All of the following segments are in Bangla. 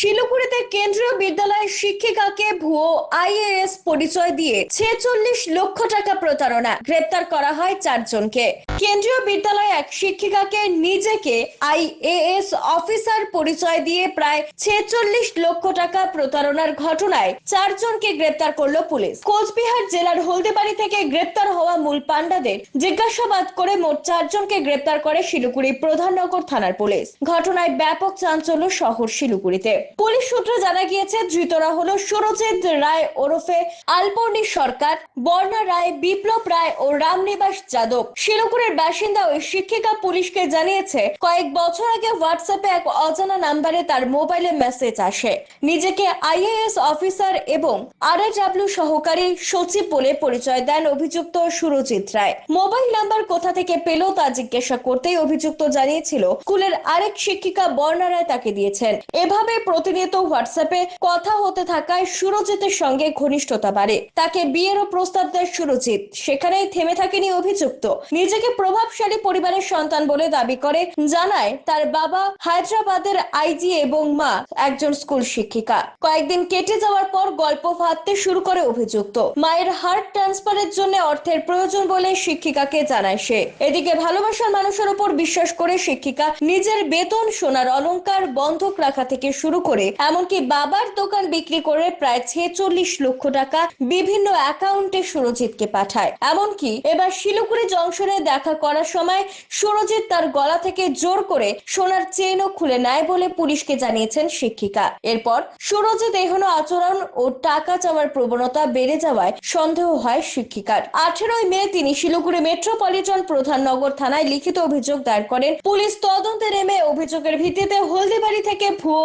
শিলিগুড়িতে কেন্দ্রীয় বিদ্যালয়ের শিক্ষিকাকে ভুয়ো আইএএস পরিচয় দিয়ে ছেচল্লিশ লক্ষ টাকা প্রতারণা গ্রেপ্তার করা হয় চারজনকে। কেন্দ্রীয় বিদ্যালয়ে এক শিক্ষিকাকে নিজেকে আইএএস অফিসার পরিচয় দিয়ে প্রায় ছেচল্লিশ লক্ষ টাকা প্রতারণার ঘটনায় চারজনকে গ্রেপ্তার করল পুলিশ। কোচবিহার জেলার হলদিবাড়ি থেকে গ্রেপ্তার হওয়া মূল পান্ডাদের জিজ্ঞাসাবাদ করে মোট চারজনকে গ্রেপ্তার করে শিলিগুড়ি প্রধাননগর থানার পুলিশ। ঘটনায় ব্যাপক চাঞ্চল্য শহর শিলিগুড়িতে। পুলিশ সূত্রে জানা গিয়েছে, ধৃতরা হলো সুরজিৎ রায় ওরফে আলবর্ণী সরকার, বর্ণা রায়, বিপ্লব রায় ও রামনিবাস যাদব। শিলিগুড়ির বাসিন্দা ওই শিক্ষিকা পুলিশকে জানিয়েছে, কয়েক বছর আগে হোয়াটসঅ্যাপে এক অজানা নাম্বারে তার মোবাইলে মেসেজ আসে। নিজেকে আইএএস অফিসার এবং আরএডব্লিউ সহকারী সচিব বলে পরিচয় দেন অভিযুক্ত সুরজিৎ রায়। মোবাইল নাম্বার কোথা থেকে পেল তা জিজ্ঞাসা করতেই অভিযুক্ত জানিয়েছিল, স্কুলের আরেক শিক্ষিকা বর্ণা রায় তাকে দিয়েছেন। এভাবে প্রতিনিয়ত হোয়াটসঅ্যাপে কথা হতে থাকায় সুরজিতের সঙ্গে ঘনিষ্ঠতা বাড়ে। তাকে বিয়েরও প্রস্তাব দেয় সুরজিৎ। সেখানেই থেমে থাকেনি অভিযুক্ত। নিজেকে প্রভাবশালী পরিবারের সন্তান বলে দাবি করে, জানায় তার বাবা হায়দ্রাবাদের আইজি এবং মা একজন স্কুল শিক্ষিকা। কয়েকদিন কেটে যাওয়ার পর গল্প ভাবতে শুরু করে অভিযুক্ত। মায়ের হার্ট ট্রান্সফারের জন্য অর্থের প্রয়োজন বলে শিক্ষিকাকে জানায় সে। এদিকে ভালোবাসার মানুষের উপর বিশ্বাস করে শিক্ষিকা নিজের বেতন, সোনার অলংকার বন্ধক রাখা থেকে শুরু করে এমনকি বাবার দোকান বিক্রি করে প্রায় ছেচল্লিশ লক্ষ টাকা বিভিন্ন অ্যাকাউন্টে সুরজিৎকে পাঠায়। এমনকি এবার শিলিগুড়ি জংশনে দেখা করার সময় সুরজিৎ তার গলা থেকে জোর করে সোনার চেনও খুলে নেয় বলে পুলিশকে জানিয়েছেন শিক্ষিকা। এরপর সুরজিৎ এহনো আচরণ ও টাকা চাওয়ার প্রবণতা বেড়ে যাওয়ায় সন্দেহ হয় শিক্ষিকার। আঠেরোই মে তিনি শিলিগুড়ি মেট্রোপলিটন প্রধাননগর থানায় লিখিত অভিযোগ দায়ের করেন। পুলিশ তদন্তে নেমে অভিযোগের ভিত্তিতে হলদিবাড়ি থেকে ভুয়ো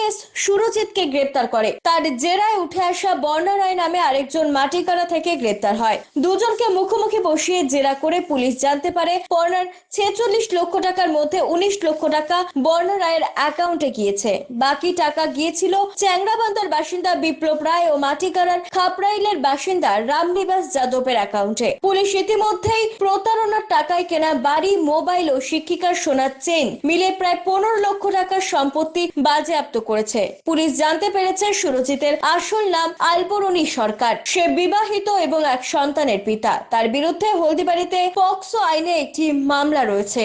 আইএএস সুরজিৎকে গ্রেপ্তার করে। তার জেরায় উঠে আসা বর্ণা রায় নামে আরেকজন মাটিকাড়া থেকে গ্রেপ্তার হয়। দুজনকে মুখোমুখি বসিয়ে জেরা করে পুলিশ জানতে পারে, বর্ণার ছেচল্লিশ লক্ষ টাকার মধ্যে উনিশ লক্ষ টাকা বর্ণা রায়ের অ্যাকাউন্টে গিয়েছে। বাকি টাকা গিয়েছিল চ্যাংরাবান্ধার বাসিন্দা বিপ্লব রায় ও মাটিকাড়ার খাপরাইলের বাসিন্দা রামনিবাস যাদবের অ্যাকাউন্টে পুলিশ ইতিমধ্যেই প্রতারণার টাকায় কেনা বাড়ি, মোবাইল ও শিক্ষিকার সোনার চেন মিলে প্রায় পনেরো লক্ষ টাকার সম্পত্তি বাজেয়াপ্ত করেছে। পুলিশ জানতে পেরেছে সুরজিতের আসল নাম আলবরণী সরকার। সে বিবাহিত এবং এক সন্তানের পিতা। তার বিরুদ্ধে হলদিবাড়িতে পক্সো আইনে একটি মামলা রয়েছে।